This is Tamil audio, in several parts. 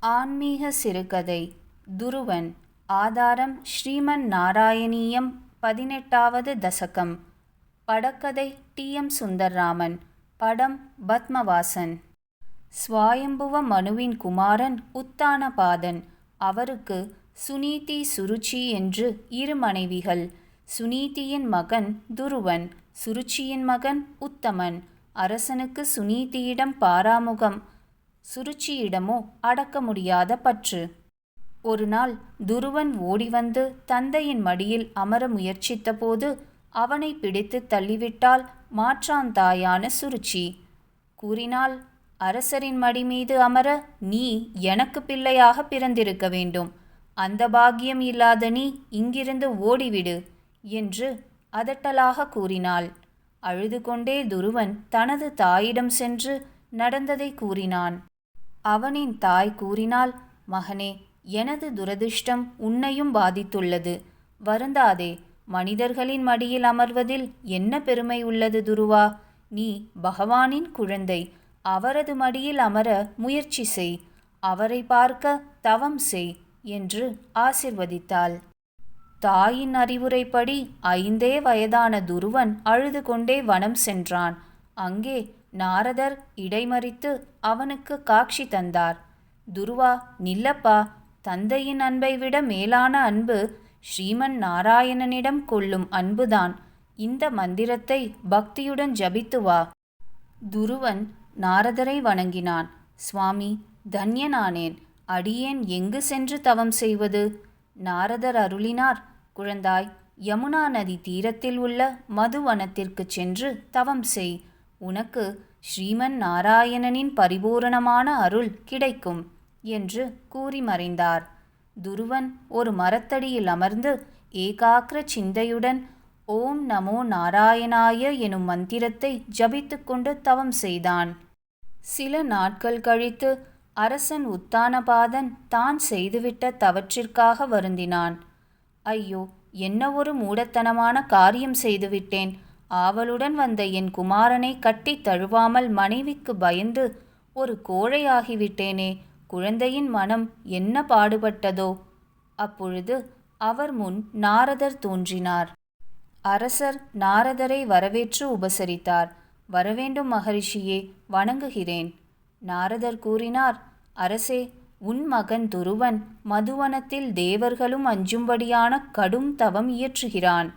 ஆன்மீக சிறுகதை துருவன் ஆதாரம் ஸ்ரீமன் நாராயணீயம் பதினெட்டாவது தசகம். படக்கதை டி. எம். சுந்தர்ராமன். படம் பத்மவாசன். ஸ்வாயம்புவ மனுவின் குமாரன் உத்தானபாதன். அவருக்கு சுனீதி சுருச்சி என்று இரு மனைவிகள். சுனீதியின் மகன் துருவன் சுருச்சியின் மகன் உத்தமன். அரசனுக்கு சுனீதியிடம் பாராமுகம். சுருச்சியிடமோ அடக்க முடியாத பற்று. ஒரு நாள் துருவன் ஓடிவந்து தந்தையின் மடியில் அமர முயற்சித்தபோது அவனை பிடித்து மாற்றான் தாயான சுருச்சி. கூறினால் அரசரின் மடி மீது அமர நீ எனக்கு பிள்ளையாக பிறந்திருக்க வேண்டும். அந்த பாக்கியம் இல்லாத நீ இங்கிருந்து ஓடிவிடு என்று அதட்டலாக கூறினாள். அழுது கொண்டே துருவன் தனது தாயிடம் சென்று நடந்ததை கூறினான். அவனின் தாய் கூறினாள் மகனே எனது துரதிர்ஷ்டம் உன்னையும் பாதித்துள்ளது. வருந்தாதே மனிதர்களின் மடியில் அமர்வதில் என்ன பெருமை உள்ளது துருவா? நீ பகவானின் குழந்தை. அவரது மடியில் அமர முயற்சி செய். அவரை பார்க்க தவம் செய் என்று ஆசிர்வதித்தாள். தாயின் அறிவுரைப்படி ஐந்தே வயதான துருவன் அழுது கொண்டே வனம் சென்றான். அங்கே நாரதர் இடைமறித்து அவனுக்கு காட்சி தந்தார். துருவா நில்லப்பா தந்தையின் அன்பை விட மேலான அன்பு ஸ்ரீமன் நாராயணனிடம் கொள்ளும் அன்புதான். இந்த மந்திரத்தை பக்தியுடன் ஜபித்து வா. துருவன் நாரதரை வணங்கினான். சுவாமி தன்யனானேன். அடியேன் எங்கு சென்று தவம் செய்வது? நாரதர் அருளினார் குழந்தாய் யமுனா நதி தீரத்தில் உள்ள மதுவனத்திற்கு சென்று தவம் செய். உனக்கு ஸ்ரீமன் நாராயணனின் பரிபூரணமான அருள் கிடைக்கும் என்று கூறி மறைந்தார். துருவன் ஒரு மரத்தடியில் அமர்ந்து ஏகாக்கிர சிந்தையுடன் ஓம் நமோ நாராயணாய எனும் மந்திரத்தை ஜபித்துக்கொண்டு தவம் செய்தான். சில நாட்கள் கழித்து அரசன் உத்தானபாதன் தான் செய்துவிட்ட தவற்றிற்காக வருந்தினான். ஐயோ என்ன ஒரு மூடத்தனமான காரியம் செய்துவிட்டேன். ஆவலுடன் வந்த என் குமாரனை கட்டி தழுவாமல் மனைவிக்கு பயந்து ஒரு கோழையாகிவிட்டேனே குழந்தையின் மனம் என்ன பாடுபட்டதோ? அப்பொழுது அவர் முன் நாரதர் தோன்றினார். அரசர் நாரதரை வரவேற்று உபசரித்தார். வரவேண்டும் மகரிஷியே வணங்குகிறேன். நாரதர் கூறினார் அரசே உன் மகன் துருவன் மதுவனத்தில் தேவர்களும் அஞ்சும்படியான கடும் தவம் இயற்றுகிறான்.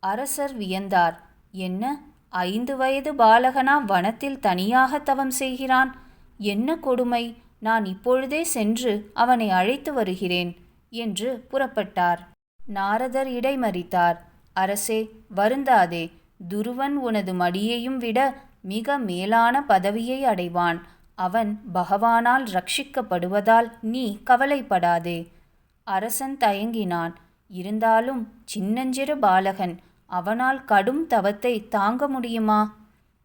அரசர் வியந்தார். என்ன ஐந்து வயது பாலகனா வனத்தில் தனியாக தவம் செய்கிறான்? என்ன கொடுமை? நான் இப்பொழுதே சென்று அவனை அழைத்து வருகிறேன் என்று புறப்பட்டார். நாரதர் இடைமறித்தார். அரசே வருந்தாதே. துருவன் உனது மடியையும் விட மிக மேலான பதவியை அடைவான். அவன் பகவானால் ரட்சிக்கப்படுவதால் நீ கவலைப்படாதே. அரசன் தயங்கினான். இருந்தாலும் சின்னஞ்சிறு பாலகன் அவனால் கடும் தவத்தை தாங்க முடியுமா?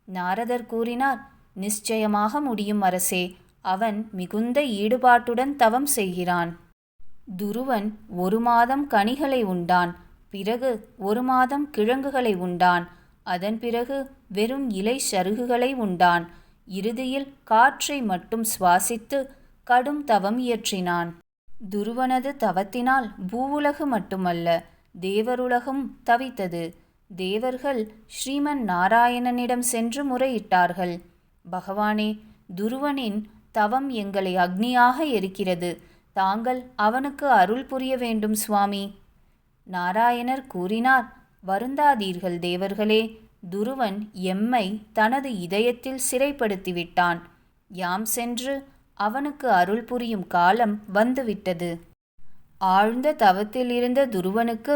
நாரதர் கூறினார் நிச்சயமாக முடியும் அரசே அவன் மிகுந்த ஈடுபாட்டுடன் தவம் செய்கிறான். துருவன் ஒரு மாதம் கனிகளை உண்டான் பிறகு ஒரு மாதம் கிழங்குகளை உண்டான் அதன் பிறகு வெறும் இலை சருகுகளை உண்டான். இறுதியில் காற்றை மட்டும் சுவாசித்து கடும் தவம் இயற்றினான். துருவனது தவத்தினால் பூவுலகு மட்டுமல்ல தேவருலகும் தவித்தது. தேவர்கள் ஸ்ரீமன் நாராயணனிடம் சென்று முறையிட்டார்கள். பகவானே துருவனின் தவம் எங்களை அக்னியாக எரிக்கிறது. தாங்கள் அவனுக்கு அருள் புரிய வேண்டும் சுவாமி. நாராயணர் கூறினார் வருந்தாதீர்கள் தேவர்களே. துருவன் எம்மை தனது இதயத்தில் சிறைப்படுத்திவிட்டான். யாம் சென்று அவனுக்கு அருள் புரியும் காலம் வந்துவிட்டது. ஆழ்ந்த தவத்தில் இருந்த துருவனுக்கு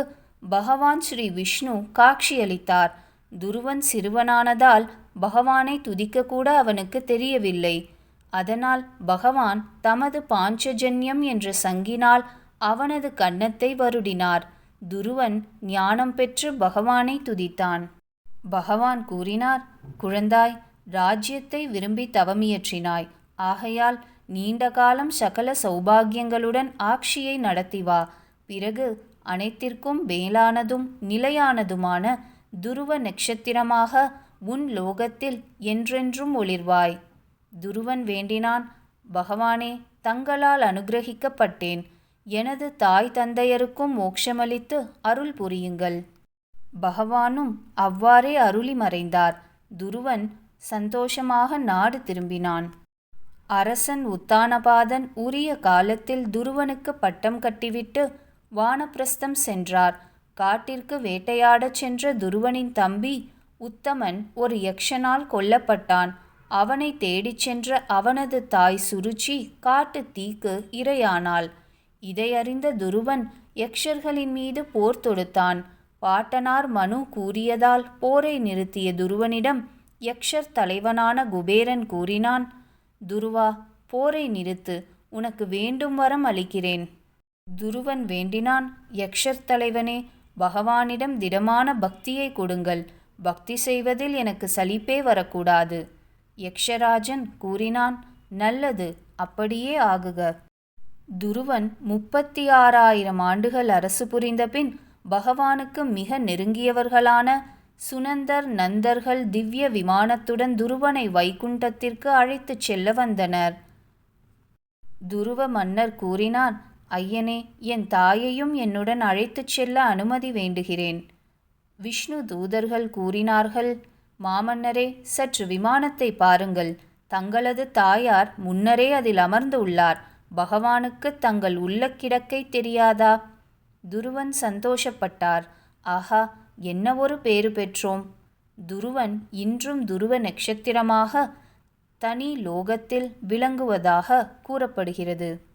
பகவான் ஸ்ரீ விஷ்ணு காட்சியளித்தார் துருவன் சிறுவனானதால் பகவானை துதிக்கக்கூட அவனுக்கு தெரியவில்லை. அதனால் பகவான் தமது பாஞ்சஜன்யம் என்ற சங்கினால் அவனது கன்னத்தை வருடினார். துருவன் ஞானம் பெற்று பகவானை துதித்தான். பகவான் கூறினார் குழந்தாய் ராஜ்யத்தை விரும்பி தவமியற்றினாய். ஆகையால் நீண்ட காலம் சகல சௌபாகியங்களுடன் ஆட்சியை நடத்தி வா. பிறகு அனைத்திற்கும் மேலானதும் நிலையானதுமான துருவ நட்சத்திரமாக உன் லோகத்தில் என்றென்றும் ஒளிர்வாய். துருவன் வேண்டினான் பகவானே தங்களால் அனுக்கிரகிக்கப்பட்டேன் எனது தாய் தந்தையருக்கும் மோட்சமளித்து அருள் புரியுங்கள். பகவானும் அவ்வாறே அருளி மறைந்தார். துருவன் சந்தோஷமாக நாடு திரும்பினான். அரசன் உத்தானபாதன் உரிய காலத்தில் துருவனுக்கு பட்டம் கட்டிவிட்டு வானப்பிரஸ்தம் சென்றார். காட்டிற்கு வேட்டையாடச் சென்ற துருவனின் தம்பி உத்தமன் ஒரு யக்ஷனால் கொல்லப்பட்டான். அவனை தேடிச் சென்ற அவனது தாய் சுருச்சி காட்டு தீக்கு இரையானாள். இதையறிந்த துருவன் யக்ஷர்களின் மீது போர் தொடுத்தான். பாட்டனார் மனு கூறியதால் போரை நிறுத்திய துருவனிடம் யக்ஷர் தலைவனான குபேரன் கூறினான் துருவா போரை நிறுத்து உனக்கு வேண்டும் வரம் அளிக்கிறேன். துருவன் வேண்டினான் யக்ஷர் தலைவனே பகவானிடம் திடமான பக்தியை கொடுங்கள். பக்தி செய்வதில் எனக்கு சலிப்பே வரக்கூடாது. யக்ஷராஜன் கூறினான் நல்லது அப்படியே ஆகுக. துருவன் முப்பத்தி ஆறாயிரம் ஆண்டுகள் அரசு புரிந்தபின் பகவானுக்கு மிக நெருங்கியவர்களான சுனந்தர் நந்தர்கள் திவ்ய விமானத்துடன் துருவனை வைகுண்டத்திற்கு அழைத்துச் செல்ல வந்தனர். துருவ மன்னர் கூறினான் ஐயனே என் தாயையும் என்னுடன் அழைத்துச் செல்ல அனுமதி வேண்டுகிறேன். விஷ்ணு தூதர்கள் கூறினார்கள் மாமன்னரே சற்று விமானத்தை பாருங்கள். தங்களது தாயார் முன்னரே அதில் அமர்ந்து உள்ளார். பகவானுக்கு தங்கள் உள்ள கிடக்கை தெரியாதா? துருவன் சந்தோஷப்பட்டார் ஆஹா என்ன ஒரு பேறு பெற்றோம்? துருவன் இன்றும் துருவ நட்சத்திரமாக தனி லோகத்தில் விளங்குவதாக கூறப்படுகிறது.